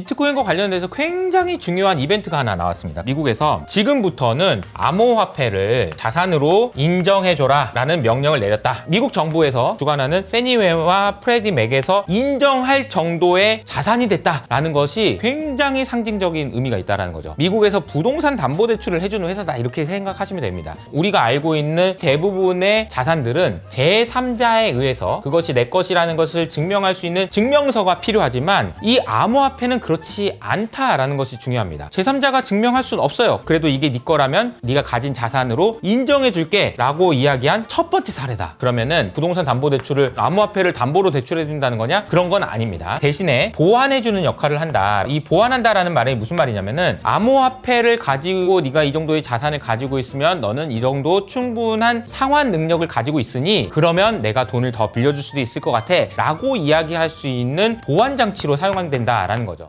비트코인과 관련돼서 굉장히 중요한 이벤트가 하나 나왔습니다. 미국에서 지금부터는 암호화폐를 자산으로 인정해줘라 라는 명령을 내렸다. 미국 정부에서 주관하는 페니웨와 프레디 맥에서 인정할 정도의 자산이 됐다 라는 것이 굉장히 상징적인 의미가 있다는 거죠. 미국에서 부동산 담보대출을 해주는 회사다 이렇게 생각하시면 됩니다. 우리가 알고 있는 대부분의 자산들은 제3자에 의해서 그것이 내 것이라는 것을 증명할 수 있는 증명서가 필요하지만 이 암호화폐는 그렇지 않다라는 것이 중요합니다. 제3자가 증명할 수는 없어요. 그래도 이게 네 거라면 네가 가진 자산으로 인정해 줄게 라고 이야기한 첫 번째 사례다. 그러면은 부동산 담보 대출을 암호화폐를 담보로 대출해 준다는 거냐? 그런 건 아닙니다. 대신에 보완해 주는 역할을 한다. 이 보완한다라는 말이 무슨 말이냐면은 암호화폐를 가지고 네가 이 정도의 자산을 가지고 있으면 너는 이 정도 충분한 상환 능력을 가지고 있으니 그러면 내가 돈을 더 빌려줄 수도 있을 것 같아 라고 이야기할 수 있는 보완 장치로 사용된다라는 거죠.